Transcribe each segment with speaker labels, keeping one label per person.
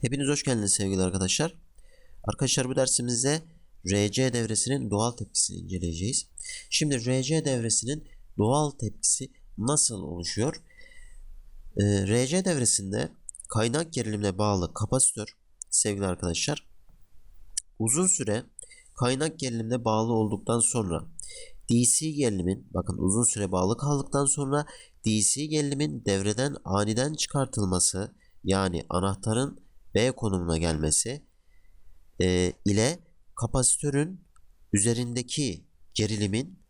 Speaker 1: Hepiniz hoş geldiniz sevgili arkadaşlar. Arkadaşlar bu dersimizde RC devresinin doğal tepkisini inceleyeceğiz. Şimdi RC devresinin doğal tepkisi nasıl oluşuyor? Ee, RC devresinde kaynak gerilimine bağlı kapasitör sevgili arkadaşlar uzun süre kaynak gerilimine bağlı olduktan sonra DC gerilimin bakın uzun süre bağlı kaldıktan sonra DC gerilimin devreden aniden çıkartılması yani anahtarın B konumuna gelmesi e, ile kapasitörün üzerindeki gerilimin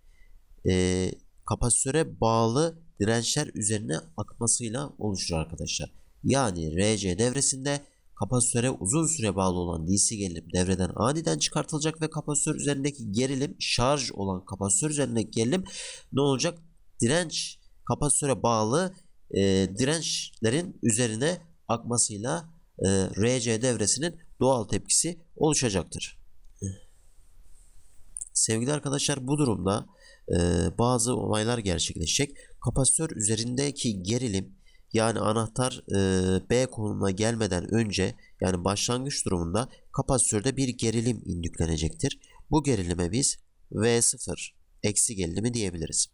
Speaker 1: e, kapasitöre bağlı dirençler üzerine akmasıyla oluşur arkadaşlar. Yani RC devresinde kapasitöre uzun süre bağlı olan DC gerilim devreden aniden çıkartılacak ve kapasitör üzerindeki gerilim şarj olan kapasitör üzerindeki gerilim ne olacak? Direnç kapasitöre bağlı e, dirençlerin üzerine akmasıyla RC devresinin doğal tepkisi oluşacaktır. Sevgili arkadaşlar bu durumda e, bazı olaylar gerçekleşecek. Kapasitör üzerindeki gerilim yani anahtar e, B konumuna gelmeden önce yani başlangıç durumunda kapasitörde bir gerilim indüklenecektir. Bu gerilime biz V0 eksi gerilimi diyebiliriz.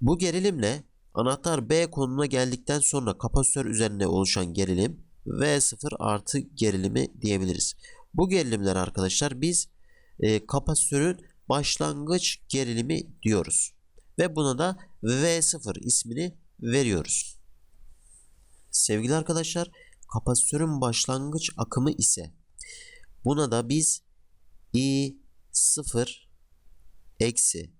Speaker 1: Bu gerilimle anahtar B konumuna geldikten sonra kapasitör üzerinde oluşan gerilim V0 artı gerilimi diyebiliriz. Bu gerilimler arkadaşlar biz e, kapasitörün başlangıç gerilimi diyoruz. Ve buna da V0 ismini veriyoruz. Sevgili arkadaşlar kapasitörün başlangıç akımı ise buna da biz I0 eksi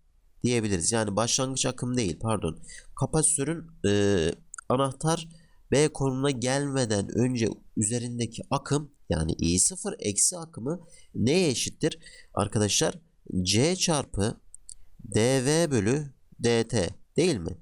Speaker 1: diyebiliriz. Yani başlangıç akım değil pardon. Kapasitörün e, anahtar B konumuna gelmeden önce üzerindeki akım yani I0 eksi akımı neye eşittir? Arkadaşlar C çarpı dV bölü dt değil mi?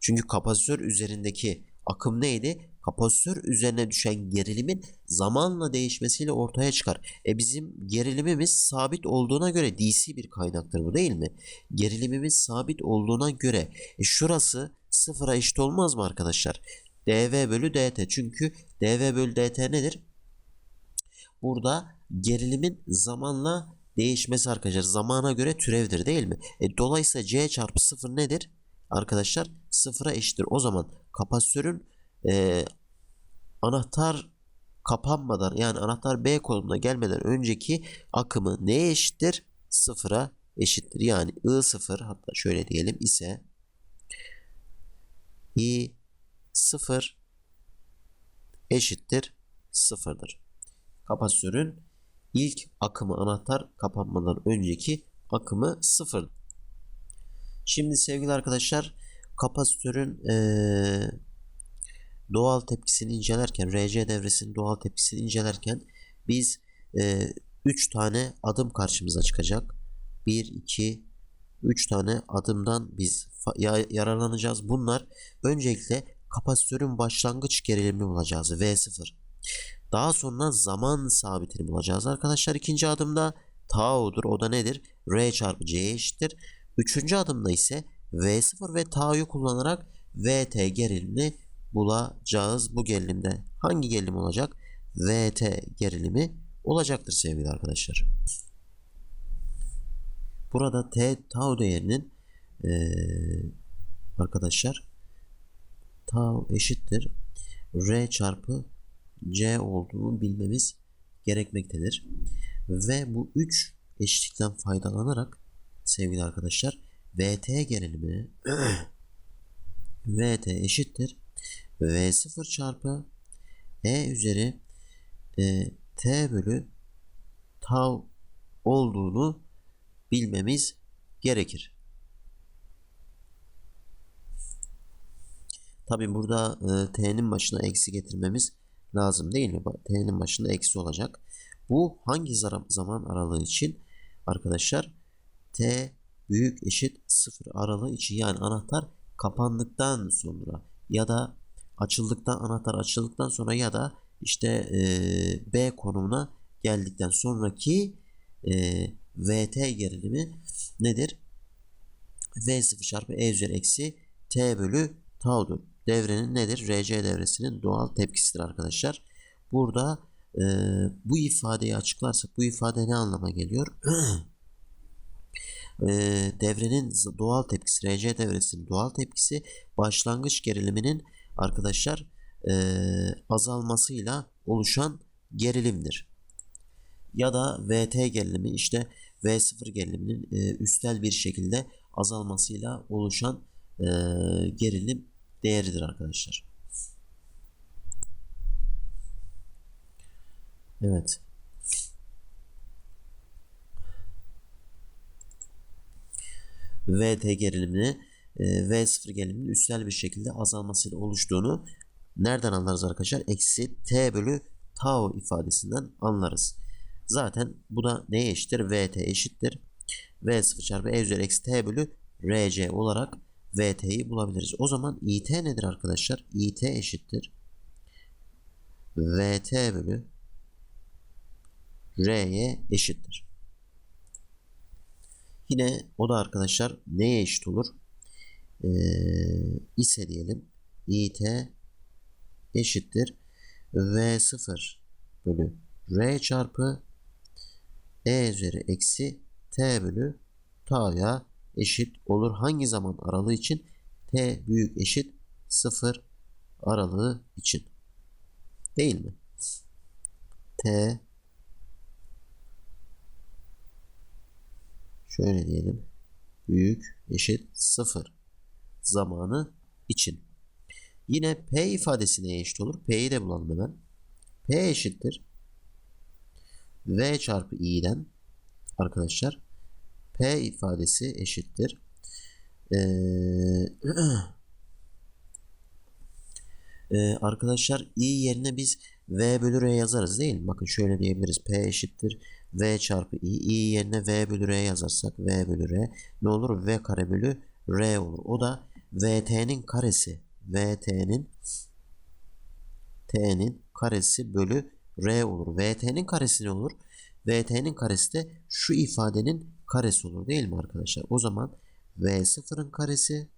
Speaker 1: Çünkü kapasitör üzerindeki akım neydi? Kapasitör üzerine düşen gerilimin zamanla değişmesiyle ortaya çıkar. E bizim gerilimimiz sabit olduğuna göre DC bir kaynaktır bu değil mi? Gerilimimiz sabit olduğuna göre e şurası sıfıra eşit olmaz mı arkadaşlar? dV bölü dt. Çünkü dV bölü dt nedir? Burada gerilimin zamanla değişmesi arkadaşlar. Zamana göre türevdir değil mi? E, dolayısıyla C çarpı 0 nedir? Arkadaşlar sıfıra eşittir. O zaman kapasitörün e, anahtar kapanmadan yani anahtar B konumuna gelmeden önceki akımı neye eşittir? Sıfıra eşittir. Yani I0 hatta şöyle diyelim ise I 0 eşittir sıfırdır. Kapasitörün ilk akımı anahtar kapanmadan önceki akımı sıfır. Şimdi sevgili arkadaşlar kapasitörün ee, doğal tepkisini incelerken RC devresinin doğal tepkisini incelerken biz 3 tane adım karşımıza çıkacak. 1, 2, 3 tane adımdan biz yararlanacağız. Bunlar öncelikle kapasitörün başlangıç gerilimini bulacağız. V0. Daha sonra zaman sabitini bulacağız arkadaşlar. İkinci adımda tau'dur. O da nedir? R çarpı C'ye eşittir. Üçüncü adımda ise V0 ve tau'yu kullanarak VT gerilimini bulacağız. Bu gerilimde hangi gerilim olacak? VT gerilimi olacaktır sevgili arkadaşlar. Burada T tau değerinin ee, arkadaşlar tau eşittir R çarpı C olduğunu bilmemiz gerekmektedir. Ve bu üç eşitlikten faydalanarak sevgili arkadaşlar VT gerilimi VT eşittir V0 çarpı E üzeri e, T bölü tau olduğunu bilmemiz gerekir. Tabi burada e, T'nin başına eksi getirmemiz lazım değil mi? T'nin başında eksi olacak. Bu hangi zaman aralığı için? Arkadaşlar T büyük eşit 0 aralığı için yani anahtar kapandıktan sonra ya da açıldıktan anahtar açıldıktan sonra ya da işte e, B konumuna geldikten sonraki e, VT gerilimi nedir? V0 çarpı E üzeri eksi T bölü tau'dur devrenin nedir? RC devresinin doğal tepkisidir arkadaşlar. burada e, bu ifadeyi açıklarsak bu ifade ne anlama geliyor? e, devrenin doğal tepkisi, RC devresinin doğal tepkisi başlangıç geriliminin arkadaşlar e, azalmasıyla oluşan gerilimdir. Ya da VT gerilimi işte V0 geriliminin e, üstel bir şekilde azalmasıyla oluşan e, gerilim değeridir arkadaşlar. Evet. VT gerilimini e, V0 geriliminin üstel bir şekilde azalmasıyla oluştuğunu nereden anlarız arkadaşlar? Eksi T bölü tau ifadesinden anlarız. Zaten bu da neye eşittir? VT eşittir. V0 çarpı E üzeri eksi T bölü RC olarak VT'yi bulabiliriz. O zaman IT nedir arkadaşlar? IT eşittir. VT bölü R'ye eşittir. Yine o da arkadaşlar neye eşit olur? Ee, ise diyelim IT eşittir V0 bölü R çarpı E üzeri eksi T bölü Ta'ya eşit olur. Hangi zaman aralığı için? T büyük eşit 0 aralığı için. Değil mi? T şöyle diyelim. Büyük eşit 0 zamanı için. Yine P ifadesi neye eşit olur? P'yi de bulalım hemen. P eşittir. V çarpı i'den arkadaşlar P ifadesi eşittir. Ee, Ee, arkadaşlar i yerine biz v bölü r yazarız değil mi? Bakın şöyle diyebiliriz. P eşittir v çarpı i. i yerine v bölü r yazarsak v bölü r ne olur? v kare bölü r olur. O da vt'nin karesi. vt'nin t'nin karesi bölü r olur. vt'nin karesi ne olur? vt'nin karesi de şu ifadenin karesi olur değil mi arkadaşlar? O zaman v0'ın karesi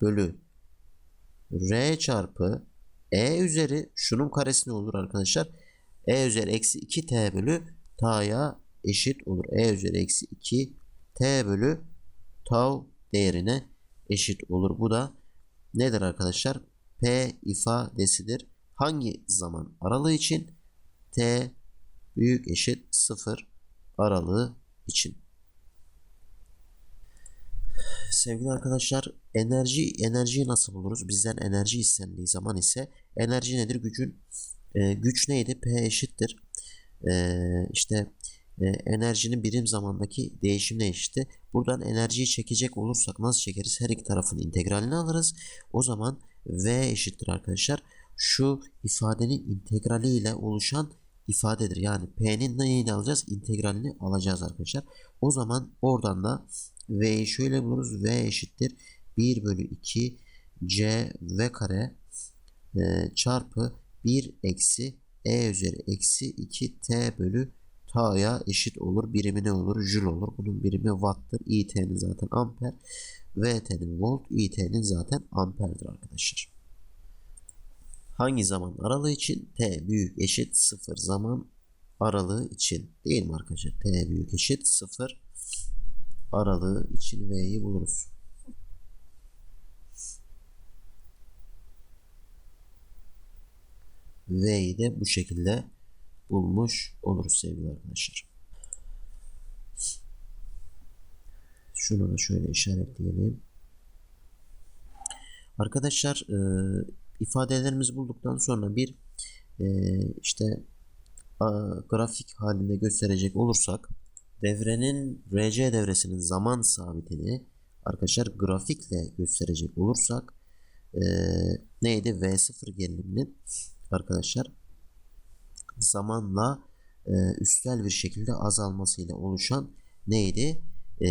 Speaker 1: bölü r çarpı e üzeri şunun karesi ne olur arkadaşlar? e üzeri eksi 2 t bölü ta'ya eşit olur. e üzeri eksi 2 t bölü tau değerine eşit olur. Bu da nedir arkadaşlar? P ifadesidir. Hangi zaman aralığı için? T büyük eşit 0 aralığı için. Sevgili arkadaşlar enerji enerjiyi nasıl buluruz? Bizden enerji istendiği zaman ise enerji nedir? Gücün e, güç neydi? P eşittir. E, işte e, enerjinin birim zamandaki değişimine eşitti. Buradan enerjiyi çekecek olursak nasıl çekeriz? Her iki tarafın integralini alırız. O zaman V eşittir arkadaşlar. Şu ifadenin integrali ile oluşan ifadedir. Yani P'nin neyini alacağız? İntegralini alacağız arkadaşlar. O zaman oradan da V'yi şöyle buluruz. V eşittir 1 bölü 2 C V kare e, çarpı 1 eksi E üzeri eksi 2 T bölü Ta'ya eşit olur. Birimi ne olur? Jül olur. Bunun birimi watt'tır. IT'nin zaten amper. VT'nin volt. IT'nin zaten amperdir arkadaşlar. Hangi zaman aralığı için? T büyük eşit 0 zaman aralığı için. Değil mi arkadaşlar? T büyük eşit 0 aralığı için V'yi buluruz. V'yi de bu şekilde bulmuş oluruz sevgili arkadaşlar. Şunu da şöyle işaretleyelim. Arkadaşlar ifadelerimizi bulduktan sonra bir e, işte a, grafik halinde gösterecek olursak devrenin RC devresinin zaman sabitini arkadaşlar grafikle gösterecek olursak e, neydi? V0 geriliminin arkadaşlar zamanla e, üstel bir şekilde azalmasıyla oluşan neydi? E,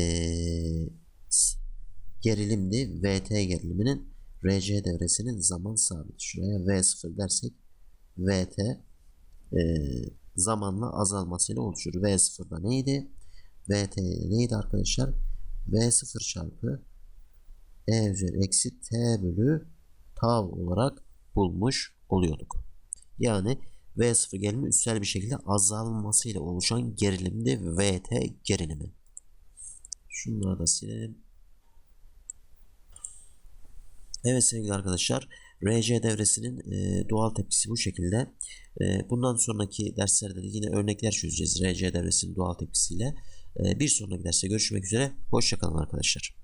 Speaker 1: gerilimdi. VT geriliminin RC devresinin zaman sabiti. Şuraya V0 dersek VT e, zamanla azalmasıyla oluşur. V0'da neydi? VT neydi arkadaşlar? V0 çarpı E üzeri eksi T bölü tau olarak bulmuş oluyorduk. Yani V0 gerilimi üstel bir şekilde azalmasıyla oluşan gerilimdi VT gerilimi. Şunları da silelim. Evet sevgili arkadaşlar RC devresinin e, doğal tepkisi bu şekilde. E, bundan sonraki derslerde de yine örnekler çözeceğiz RC devresinin doğal tepkisiyle. E, bir sonraki derste görüşmek üzere. Hoşçakalın arkadaşlar.